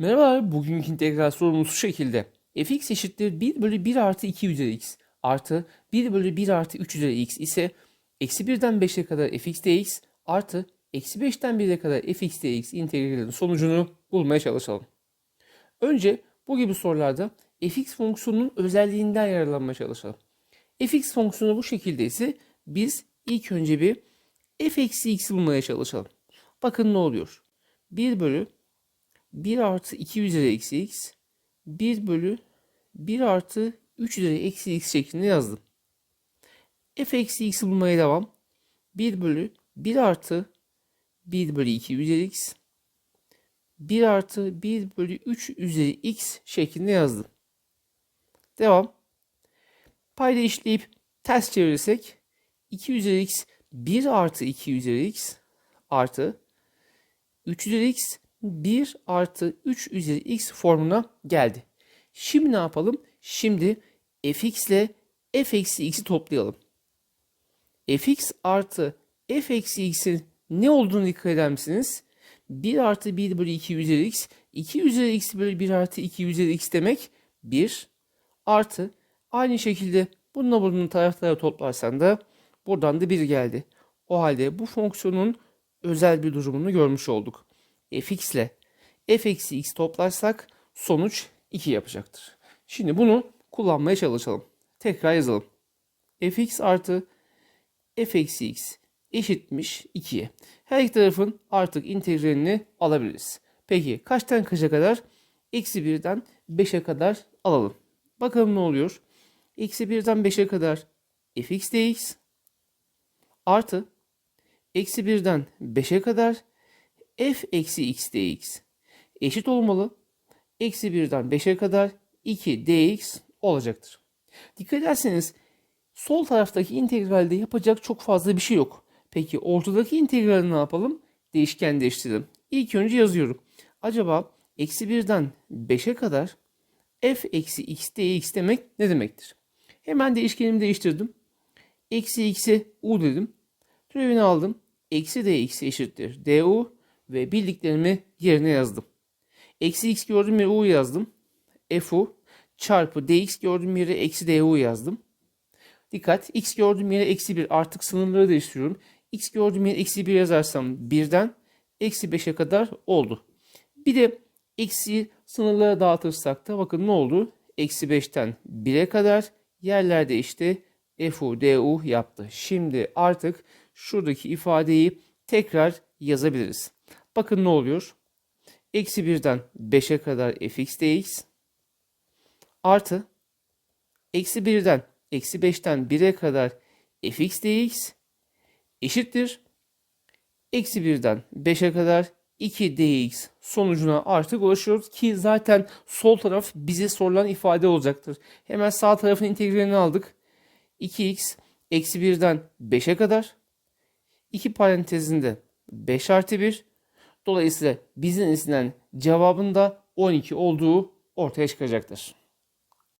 Merhaba, bugünkü integral sorumuz şu şekilde. fx eşittir 1 bölü 1 artı 2 üzeri x artı 1 bölü 1 artı 3 üzeri x ise eksi 1'den 5'e kadar fx dx artı eksi 5'ten 1'e kadar fx dx integralinin sonucunu bulmaya çalışalım. Önce bu gibi sorularda fx fonksiyonunun özelliğinden yararlanmaya çalışalım. fx fonksiyonu bu şekilde ise biz ilk önce bir f eksi x'i bulmaya çalışalım. Bakın ne oluyor. 1 bölü 1 artı 2 üzeri eksi x 1 bölü 1 artı 3 üzeri eksi x şeklinde yazdım. f eksi x'i bulmaya devam. 1 bölü 1 artı 1 bölü 2 üzeri x 1 artı 1 bölü 3 üzeri x şeklinde yazdım. Devam. Payda işleyip ters çevirirsek 2 üzeri x 1 artı 2 üzeri x artı 3 üzeri x 1 artı 3 üzeri x formuna geldi. Şimdi ne yapalım? Şimdi fx ile f eksi x'i toplayalım. fx artı f eksi x'in ne olduğunu dikkat eder misiniz? 1 artı 1 bölü 2 üzeri x. 2 üzeri x bölü 1 artı 2 üzeri x demek 1 artı aynı şekilde bununla bunun tarafları toplarsan da buradan da 1 geldi. O halde bu fonksiyonun özel bir durumunu görmüş olduk. Fx ile f eksi x toplarsak sonuç 2 yapacaktır. Şimdi bunu kullanmaya çalışalım. Tekrar yazalım. fx artı f eksi x eşitmiş 2'ye. Her iki tarafın artık integralini alabiliriz. Peki kaçtan kaça kadar? Eksi 1'den 5'e kadar alalım. Bakalım ne oluyor? Eksi 1'den 5'e kadar fx dx artı eksi 1'den 5'e kadar f eksi x dx eşit olmalı. Eksi 1'den 5'e kadar 2 dx olacaktır. Dikkat ederseniz sol taraftaki integralde yapacak çok fazla bir şey yok. Peki ortadaki integrali ne yapalım? Değişken değiştirelim. İlk önce yazıyorum. Acaba eksi 1'den 5'e kadar f eksi x dx demek ne demektir? Hemen değişkenimi değiştirdim. Eksi x'e u dedim. Türevini aldım. Eksi dx eşittir du ve bildiklerimi yerine yazdım. Eksi x gördüğüm yere u yazdım. fu çarpı dx gördüğüm yere eksi du yazdım. Dikkat x gördüğüm yere eksi 1 artık sınırları değiştiriyorum. x gördüğüm yere eksi 1 yazarsam 1'den eksi 5'e kadar oldu. Bir de eksi sınırlara dağıtırsak da bakın ne oldu? Eksi 5'ten 1'e kadar yerlerde işte fu du yaptı. Şimdi artık şuradaki ifadeyi tekrar yazabiliriz. Bakın ne oluyor? Eksi 1'den 5'e kadar fx dx artı eksi 1'den eksi 5'ten 1'e kadar fx dx eşittir. Eksi 1'den 5'e kadar 2 dx sonucuna artık ulaşıyoruz ki zaten sol taraf bize sorulan ifade olacaktır. Hemen sağ tarafın integralini aldık. 2x eksi 1'den 5'e kadar 2 parantezinde 5 artı 1 dolayısıyla bizden istenen cevabın da 12 olduğu ortaya çıkacaktır.